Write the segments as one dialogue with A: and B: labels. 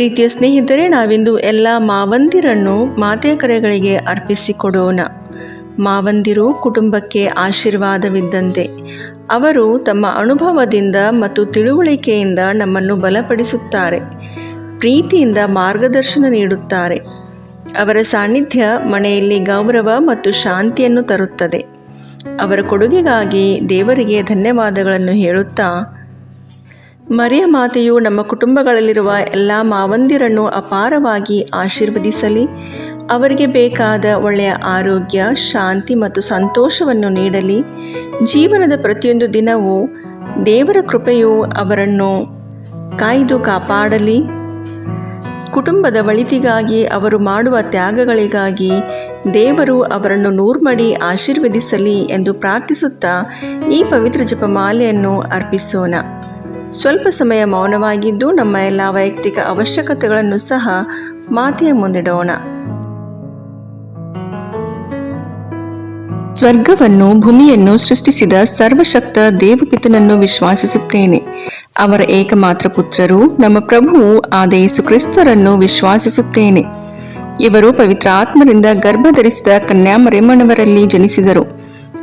A: ಪ್ರೀತಿಯ ಸ್ನೇಹಿತರೆ, ನಾವಿಂದು ಎಲ್ಲ ಮಾವಂದಿರನ್ನು ಮಾತೆಯ ಕರೆಗಳಿಗೆ ಅರ್ಪಿಸಿಕೊಡೋಣ. ಮಾವಂದಿರು ಕುಟುಂಬಕ್ಕೆ ಆಶೀರ್ವಾದವಿದ್ದಂತೆ, ಅವರು ತಮ್ಮ ಅನುಭವದಿಂದ ಮತ್ತು ತಿಳುವಳಿಕೆಯಿಂದ ನಮ್ಮನ್ನು ಬಲಪಡಿಸುತ್ತಾರೆ, ಪ್ರೀತಿಯಿಂದ ಮಾರ್ಗದರ್ಶನ ನೀಡುತ್ತಾರೆ. ಅವರ ಸಾನ್ನಿಧ್ಯ ಮನೆಯಲ್ಲಿ ಗೌರವ ಮತ್ತು ಶಾಂತಿಯನ್ನು ತರುತ್ತದೆ. ಅವರ ಕೊಡುಗೆಗಾಗಿ ದೇವರಿಗೆ ಧನ್ಯವಾದಗಳನ್ನು ಹೇಳುತ್ತಾ ಮರಿಯ ಮಾತೆಯು ನಮ್ಮ ಕುಟುಂಬಗಳಲ್ಲಿರುವ ಎಲ್ಲ ಮಾವಂದಿರನ್ನು ಅಪಾರವಾಗಿ ಆಶೀರ್ವದಿಸಲಿ. ಅವರಿಗೆ ಬೇಕಾದ ಒಳ್ಳೆಯ ಆರೋಗ್ಯ, ಶಾಂತಿ ಮತ್ತು ಸಂತೋಷವನ್ನು ನೀಡಲಿ. ಜೀವನದ ಪ್ರತಿಯೊಂದು ದಿನವೂ ದೇವರ ಕೃಪೆಯು ಅವರನ್ನು ಕಾಯ್ದು ಕಾಪಾಡಲಿ. ಕುಟುಂಬದ ಒಳಿತಿಗಾಗಿ, ಅವರು ಮಾಡುವ ತ್ಯಾಗಗಳಿಗಾಗಿ ದೇವರು ಅವರನ್ನು ನೂರ್ಮಡಿ ಆಶೀರ್ವದಿಸಲಿ ಎಂದು ಪ್ರಾರ್ಥಿಸುತ್ತಾ ಈ ಪವಿತ್ರ ಜಪಮಾಲೆಯನ್ನು ಅರ್ಪಿಸೋಣ. ಸ್ವಲ್ಪ ಸಮಯ ಮೌನವಾಗಿದ್ದು ನಮ್ಮ ಎಲ್ಲ ವೈಯಕ್ತಿಕ ಅವಶ್ಯಕತೆಗಳನ್ನು ಸಹ ಮಾತೆಯ ಮುಂದಿಡೋಣ ಸ್ವರ್ಗವನ್ನು, ಭೂಮಿಯನ್ನು ಸೃಷ್ಟಿಸಿದ ಸರ್ವಶಕ್ತ ದೇವಪಿತನನ್ನು ವಿಶ್ವಾಸಿಸುತ್ತೇನೆ. ಅವರ ಏಕಮಾತ್ರ ಪುತ್ರರು ನಮ್ಮ ಪ್ರಭುವು, ಆದ ಕ್ರಿಸ್ತರನ್ನು ವಿಶ್ವಾಸಿಸುತ್ತೇನೆ. ಇವರು ಪವಿತ್ರ ಆತ್ಮರಿಂದ ಗರ್ಭಧರಿಸಿದ ಕನ್ಯಾಮರೆಮ್ಮನವರಲ್ಲಿ ಜನಿಸಿದರು.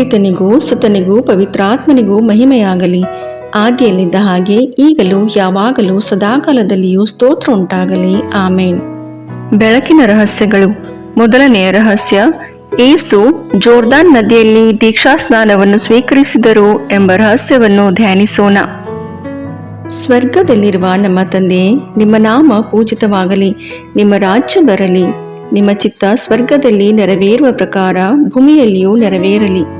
A: ಪಿತನಿಗೂ ಸುತನಿಗೂ ಪವಿತ್ರಾತ್ಮನಿಗೂ ಮಹಿಮೆಯಾಗಲಿ. ಆದಿಯಲ್ಲಿದ್ದ ಹಾಗೆ ಈಗಲೂ ಯಾವಾಗಲೂ ಸದಾಕಾಲದಲ್ಲಿಯೂ ಸ್ತೋತ್ರ ಉಂಟಾಗಲಿ ಆಮೇನ್. ಬೆಳಕಿನ ರಹಸ್ಯಗಳು. ಮೊದಲನೆಯ ರಹಸ್ಯ, ಏಸು ಜೋರ್ದಾನ್ ನದಿಯಲ್ಲಿ ದೀಕ್ಷಾ ಸ್ನಾನವನ್ನು ಸ್ವೀಕರಿಸಿದರು ಎಂಬ ರಹಸ್ಯವನ್ನು ಧ್ಯಾನಿಸೋಣ. ಸ್ವರ್ಗದಲ್ಲಿರುವ ನಮ್ಮ ತಂದೆ, ನಿಮ್ಮ ನಾಮ ಪೂಜಿತವಾಗಲಿ, ನಿಮ್ಮ ರಾಜ್ಯ ಬರಲಿ, ನಿಮ್ಮ ಚಿತ್ತ ಸ್ವರ್ಗದಲ್ಲಿ ನೆರವೇರುವ ಪ್ರಕಾರ ಭೂಮಿಯಲ್ಲಿಯೂ ನೆರವೇರಲಿ.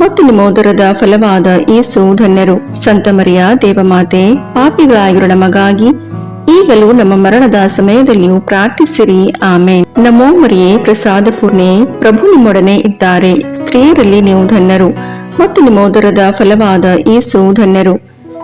A: ಮತ್ತು ನಿಮ್ಮ ಉದರದ ಫಲವಾದ ಏಸು ಧನ್ಯರು. ಸಂತ ಮರಿಯ ದೇವಮಾತೆ, ಪಾಪಿಗಳಾಗಿರೋ ನಮಗಾಗಿ ಈಗಲೂ ನಮ್ಮ ಮರಣದ ಸಮಯದಲ್ಲಿಯೂ ಪ್ರಾರ್ಥಿಸಿರಿ. ಆಮೆ ನಮೋ ಮರಿಯೇ ಪ್ರಸಾದ ಪೂರ್ಣೆ ಪ್ರಭು ನಿಮ್ಮೊಡನೆ ಇದ್ದಾರೆ. ಸ್ತ್ರೀಯರಲ್ಲಿ ನೀವು ಧನ್ಯರು ಮತ್ತು ನಿಮ್ಮ ಉದರದ ಫಲವಾದ ಏಸು ಧನ್ಯರು.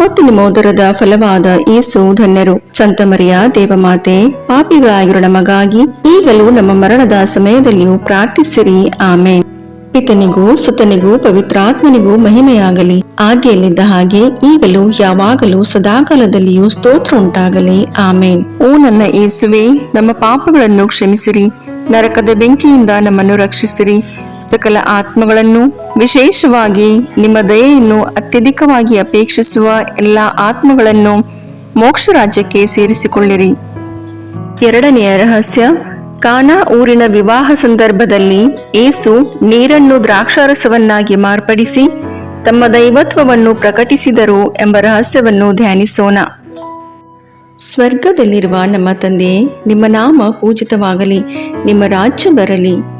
A: ಮತ್ತು ನಿಮ್ಮ ಉದರದ ಫಲವಾದ ಏಸು ಧನ್ಯರು. ಸಂತ ಮರಿಯ ದೇವಮಾತೆ ಪಾಪಿಗಳಾಗಿರೋ ನಮಗಾಗಿ ಈಗಲೂ ನಮ್ಮ ಮರಣದ ಸಮಯದಲ್ಲಿಯೂ ಪ್ರಾರ್ಥಿಸಿರಿ. ಆಮೇನ್. ಪಿತನಿಗೂ, ಸುತನಿಗೂ, ಪವಿತ್ರಾತ್ಮನಿಗೂ ಮಹಿಮೆಯಾಗಲಿ. ಆದಿಯಲ್ಲಿದ್ದ ಹಾಗೆ ಈಗಲೂ, ಯಾವಾಗಲೂ, ಸದಾಕಾಲದಲ್ಲಿಯೂ ಸ್ತೋತ್ರ ಉಂಟಾಗಲಿ. ಆಮೇನ್. ಓ ನನ್ನ ಏಸುವೆ ನಮ್ಮ ಪಾಪಗಳನ್ನು ಕ್ಷಮಿಸಿರಿ. ನರಕದ ಬೆಂಕಿಯಿಂದ ನಮ್ಮನ್ನು ರಕ್ಷಿಸಿರಿ. ಸಕಲ ಆತ್ಮಗಳನ್ನು ವಿಶೇಷವಾಗಿ ನಿಮ್ಮ ದಯೆಯನ್ನು ಅತ್ಯಧಿಕವಾಗಿ ಅಪೇಕ್ಷಿಸುವ ಎಲ್ಲ ಆತ್ಮಗಳನ್ನು ಮೋಕ್ಷ ರಾಜ್ಯಕ್ಕೆ ಸೇರಿಸಿಕೊಳ್ಳಿರಿ. ಎರಡನೆಯ ರಹಸ್ಯ, ಕಾನಾ ಊರಿನ ವಿವಾಹ ಸಂದರ್ಭದಲ್ಲಿ ಏಸು ನೀರನ್ನು ದ್ರಾಕ್ಷಾರಸವನ್ನಾಗಿ ಮಾರ್ಪಡಿಸಿ ತಮ್ಮ ದೈವತ್ವವನ್ನು ಪ್ರಕಟಿಸಿದರು ಎಂಬ ರಹಸ್ಯವನ್ನು ಧ್ಯಾನಿಸೋಣ. ಸ್ವರ್ಗದಲ್ಲಿರುವ ನಮ್ಮ ತಂದೆ, ನಿಮ್ಮ ನಾಮ ಪೂಜಿತವಾಗಲಿ, ನಿಮ್ಮ ರಾಜ್ಯ ಬರಲಿ.